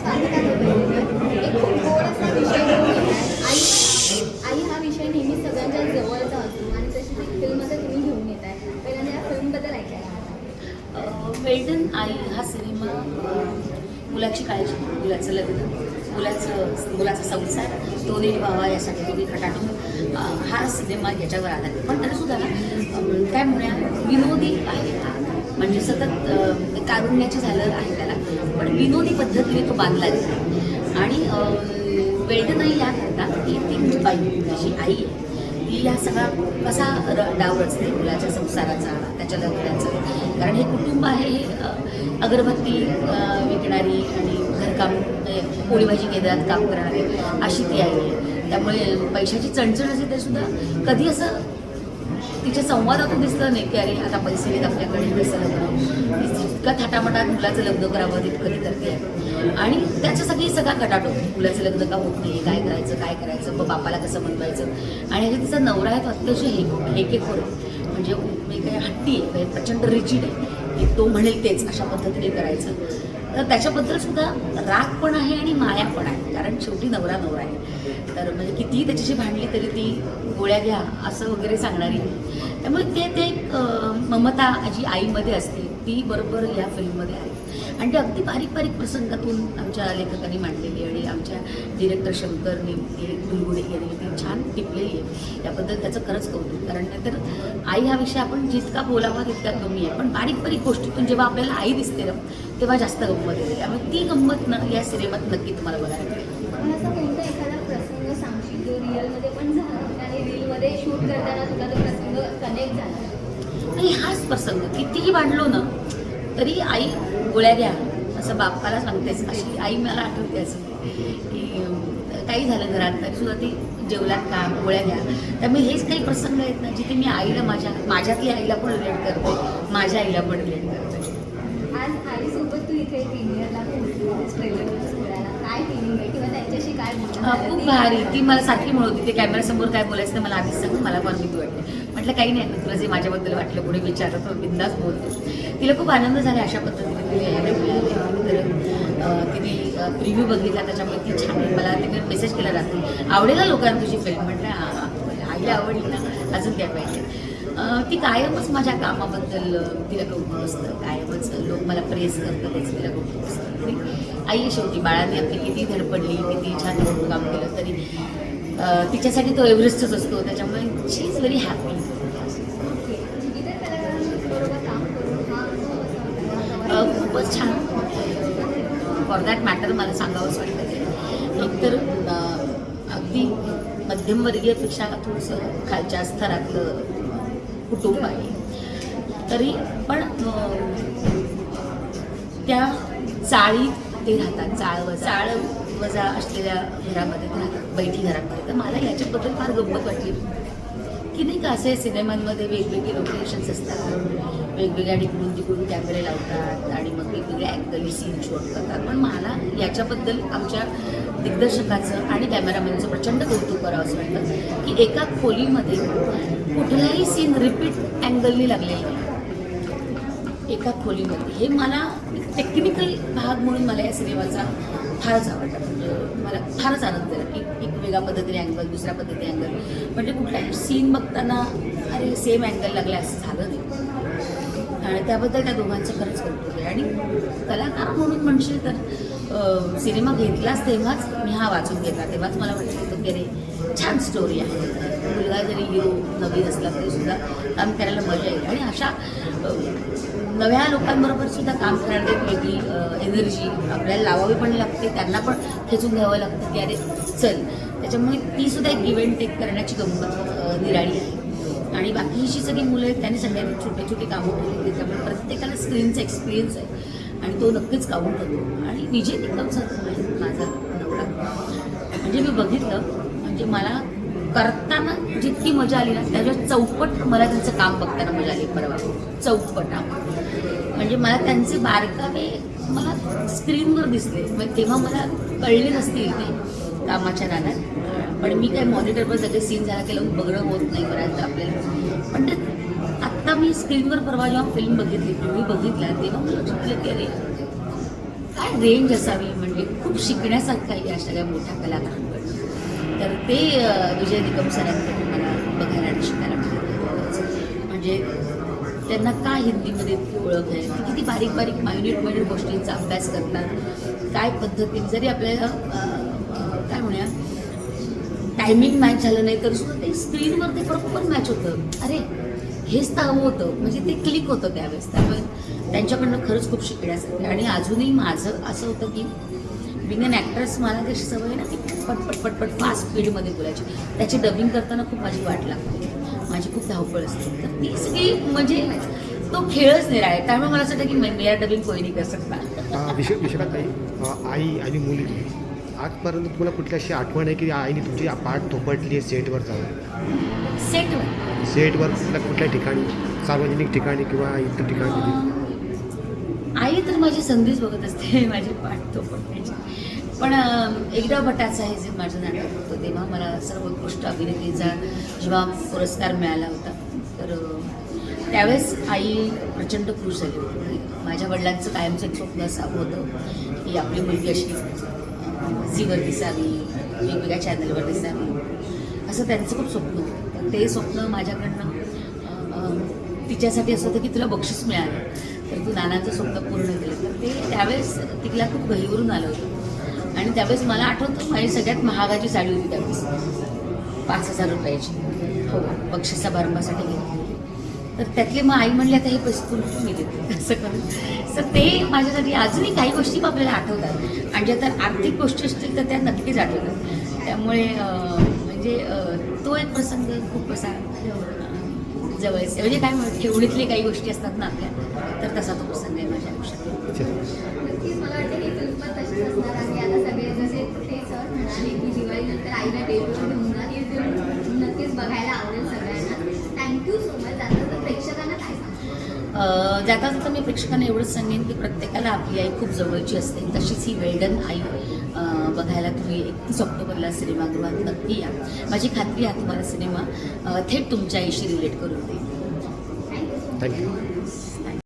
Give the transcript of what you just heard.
स्वातिका दोघे एक खूप गोड असा विषय घेऊन आई आई हा विषय नेहमी सगळ्यांच्या जवळचा असतो आणि तशी ती फिल्म तुम्ही घेऊन येत आहे पहिल्यांदा या फिल्मबद्दल ऐकायला वेल्डन आई हा सिनेमा मुलाची काळजी मुलाचं लग्न मुलाचं मुलाचा संसार तो नीट व्हावा यासाठी तुम्ही खटाटून हा सिनेमा याच्यावर आधारित पण तरीसुद्धा त्यामुळे काय म्हणूया विनोदी आहे हा. म्हणजे सतत अ, कारुण्याची झालं आहे त्याला. पण विनोदी पद्धतीने तो बांधला गेला. आणि अ, नाही आई या करता की ती बाई अशी आई ती या सगळा कसा र डाव असते मुलाच्या संसाराचा त्याच्या लग्नाचं. कारण हे कुटुंब आहे हे अगरबत्ती विकणारी आणि घरकाम म्हणजे पोळी भाजी केंद्रात काम करणारी अशी ती आई आहे. त्यामुळे पैशाची चणचण असेल तरीसुद्धा कधी असं तिच्या संवादातून दिसलं नाही की अरे आता पैसे आहेत आपल्याकडे पैसे लग्न जितका थाटामाटात मुलाचं लग्न करावं तितकं ती. करते आणि त्याच्यासाठी सगळा कटाटो मुलाचं लग्न का होत नाही? काय करायचं? काय करायचं? मग बापाला कसं बनवायचं? आणि हे तिचा नवरा आहे तो हे हे एक आहे. म्हणजे काही हट्टी आहे प्रचंड रिजिड आहे. की तो म्हणेल तेच अशा पद्धतीने करायचं. तर त्याच्याबद्दल सुद्धा राग पण आहे आणि माया पण आहे. कारण शेवटी नवरा नवरा आहे. तर म्हणजे कितीही त्याच्याशी भांडली तरी ती गोळ्या घ्या असं वगैरे सांगणारी नाही. त्यामुळे ते ते एक ममता जी आईमध्ये असते ती बरोबर या फिल्ममध्ये आहे. आणि ते अगदी बारीक बारीक प्रसंगातून आमच्या लेखकांनी मांडलेली आणि आमच्या डिरेक्टर शंकरने ती गुलगुडे यांनी ती छान टिपलेली आहे. त्याबद्दल त्याचं खरंच कौतुक. कारण नाहीतर आई हा विषय आपण जितका बोलावा तितका कमी आहे. पण बारीक बारीक गोष्टीतून जेव्हा आपल्याला आई दिसते ना तेव्हा जास्त गंमत येते त्यामुळे ती गंमत ना या सिनेमात नक्की तुम्हाला बघायला मिळेल. पण असा कोणता एखादा प्रसंग सांगशील जो रिअलमध्ये पण झाला आणि रीलमध्ये शूट करताना तुला तो प्रसंग कनेक्ट झाला? आणि हाच प्रसंग कितीही भांडलो ना तरी आई गोळ्या घ्या. असं बाप्पाला सांगतेस अशी आई मला आठवते असं. की काही झालं घरात तरी सुद्धा ती जेवलात का? गोळ्या घ्या. त्यामुळे हेच काही प्रसंग आहेत ना जिथे मी आईला माझ्या माझ्यातली आईला पण रिलेट करते माझ्या आईला पण रिलेट करते. आज आईसोबत तू इथे प्रीमियरला पोहोचलीस ट्रेलर सोहळ्याला काय फिलिंग आहे? किंवा त्यांच्याशी काय? खूप भारी. ती मला सारखी म्हणत होती ते कॅमेऱ्यासमोर काय बोलायचं ते मला आधीच सांग. मला पण भीती वाटते. म्हटलं काही नाही तुला जे माझ्याबद्दल वाटलं पुढे विचारत तर बिंदास बोलते. तिला खूप आनंद झाला अशा पद्धतीने. तर अं, तिने प्रिव्ह्यू बघितला. त्याच्यामुळे ती छान मला तिने मेसेज केला रात्री. आवडेल ना लोकांना तुझी फिल्म म्हटलं "हा, मला आईला आवडली ना. अजून काय पाहिजे? ती कायमच माझ्या कामाबद्दल तिला कौतुक असतं कायमच लोक मला प्रेस करतात त्याचं तिला कौतुक असतं आई शेवटी बाळाने आपली किती धडपडली किती छान काम केलं तरी तिच्यासाठी तो एव्हरेस्टच असतो. त्याच्यामुळे शी इज व्हेरी हॅपी खूपच छान. फॉर दॅट मॅटर मला सांगावंच वाटतं ते. एकतर अगदी मध्यमवर्गीयपेक्षा थोडंसं खालच्या स्तरातलं कुटुंब आहे तरी पण त्या चाळीत ते राहतात चाळ वजा. चाळ वजा असलेल्या घरामध्ये राहतात बैठी घरामध्ये. तर मला याच्याबद्दल फार गंमत वाटली. की नाही का असे सिनेमांमध्ये वेगवेगळे लोकेशन्स असतात. वेगवेगळ्या डिकडून तिकडून कॅमेरे लावतात आणि मग वेगवेगळ्या अँगली सीन शूट करतात. पण मला याच्याबद्दल आमच्या दिग्दर्शकाचं आणि कॅमेरामॅनचं प्रचंड कौतुक करावं असं वाटतं की एका खोलीमध्ये कुठलाही सीन रिपीट अँगलनी लागलेला नाही. एका खोलीमध्ये. हे मला काही भाग म्हणून मला या सिनेमाचा फारच आवडला. म्हणजे मला फारच आनंद झाला की एक वेगळ्या पद्धतीने अँगल दुसऱ्या पद्धतीने अँगल म्हणजे कुठलाही सीन बघताना अरे सेम अँगल लागला असं झालं नाही. आणि त्याबद्दल त्या दोघांचं खरंच कौतुक आहे. आणि कलाकार म्हणून म्हणशील तर सिनेमा घेतलाच तेव्हाच मी हा वाचून घेतला. तेव्हाच मला वाटलं होतं की अरे छान स्टोरी आहे. मुलगा जरी येऊ नवीन असला तरी सुद्धा काम करायला मजा येईल. आणि अशा नव्या लोकांबरोबर सुद्धा काम करण्यात एक वेगळी एनर्जी आपल्याला लावावी पण लागते. त्यांना पण खेचून घ्यावं लागतं की अरे चल. त्याच्यामुळे ती सुद्धा एक इव्हेंट टेक करण्याची गंमत निराळी आहे. आणि बाकी जी सगळी मुलं आहेत त्यांनी सगळ्यांनी छोटे छोटे कामं केली त्यामुळे प्रत्येकाला स्क्रीनचा एक्सपिरियन्स आहे. आणि तो नक्कीच काउंट होतो आणि विजय निकमचा माझा नवरा. म्हणजे मी बघितलं म्हणजे मला करताना जितकी मजा आली ना त्याच्या चौपट मला त्यांचं काम बघताना मजा आली परवा. चौपट हा. म्हणजे मला त्यांचे बारकावे मला स्क्रीनवर दिसले. मग तेव्हा मला कळले नसतील ते. कामाच्या नादात पण मी काय मॉनिटरवर सगळे सीन झाला केला लावून बघणं होत नाही बऱ्याचदा आपल्याला. पण ते आत्ता मी स्क्रीनवर परवा जेव्हा फिल्म बघितली मी बघितला तेव्हा मला लक्षात की अरे काय रेंज असावी म्हणजे? खूप शिकण्यासारखं काही अशा सगळ्या मोठ्या कलाकारांकडून. तर ते विजय निकम सरांकडून मला बघायला आणि शिकायला मिळालं. म्हणजे त्यांना का हिंदीमध्ये इतकी ओळख आहे? ते किती बारीक बारीक मायन्यूट मायन्यूट गोष्टींचा अभ्यास करतात. काय पद्धतीने जरी आपल्याला टायमिंग मॅच झालं नाही तर सुद्धा ते स्क्रीनवर ते प्रॉपर मॅच होतं. अरे हेच तर हवं होतं. म्हणजे ते क्लिक होतं त्यावेळेस. त्यामुळे त्यांच्याकडनं खरंच खूप शिकण्यासारखं आणि अजूनही माझं असं होतं की बिंग अन ॲक्ट्रेस मला तशी सवय ना की पटपट पटपट फास्ट स्पीडमध्ये बोलायची. त्याची डबिंग करताना खूप माझी वाट लागते. माझी खूप धावपळ असते. तर ती सगळी म्हणजे तो खेळच नाही आहे त्यामुळे मला असं वाटतं की मे- मेरा डबिंग कोई नाही कर सकता आई आणि मुली आजपर्यंत तुम्हाला कुठली अशी आठवण आहे की आईने तुमची पाठ थोपटली आहे सेटवर जाऊन? सेटवर. सेटवर कुठल्या कुठल्या ठिकाणी? सार्वजनिक ठिकाणी किंवा इतर ठिकाणी? आई तर माझी संधीच बघत असते माझी पाठ तो पडण्याची पण एकदा बटाचा हे जे माझं नाटक होतं तेव्हा मला सर्वोत्कृष्ट अभिनेत्रीचा जेव्हा पुरस्कार मिळाला होता तर त्यावेळेस आई प्रचंड खुश झाली होती. माझ्या वडिलांचं कायमचं एक स्वप्न असं होतं की आपली मुलगी अशी झीवर दिसावी वेगवेगळ्या चॅनलवर दिसावी असं त्यांचं खूप स्वप्न होतं. तर ते स्वप्न माझ्याकडनं तिच्यासाठी असं होतं की तुला बक्षीस मिळालं. तर तू नानाचं स्वप्न पूर्ण केलं. तर ते त्यावेळेस तिला खूप गहीवरून आलं होतं. आणि त्यावेळेस मला आठवतं माझी सगळ्यात महागाची साडी होती त्यावेळेस. पाच हजार रुपयाची. हो बक्षीस समारंभासाठी घेतली. तर त्यातले मग आई म्हणले आता हे पैसे तुम्ही मी देते असं करून. तर ते माझ्यासाठी अजूनही काही गोष्टी आपल्याला आठवतात. आणि ज्या तर आर्थिक गोष्टी असतील तर त्या नक्कीच आठवतात. त्यामुळे म्हणजे तो एक प्रसंग खूप असा जवळच म्हणजे काय म्हणतात ठेवणीतली काही गोष्टी असतात ना आपल्या तर तसा तो प्रसंग आहे माझ्या आयुष्यात नक्कीच मला वाटतं तशीच असणार आणि आता सगळे जसे ते सर म्हणाले की दिवाळीनंतर आईला डेट घेऊन नक्कीच बघायला आवडेल सगळ्यांना. थँक्यू सो मच आता प्रेक्षकांना काय सांगतो जाता जाता मी प्रेक्षकांना एवढंच सांगेन की प्रत्येकाला आपली आई खूप जवळची असते. तशीच ही वेल्डन आई बघायला तुम्ही एकतीस ऑक्टोबरला सिनेमागृहात नक्की या. माझी खात्री आहे तुम्हाला सिनेमा थेट तुमच्या आईशी रिलेट करून देईल. थँक्यू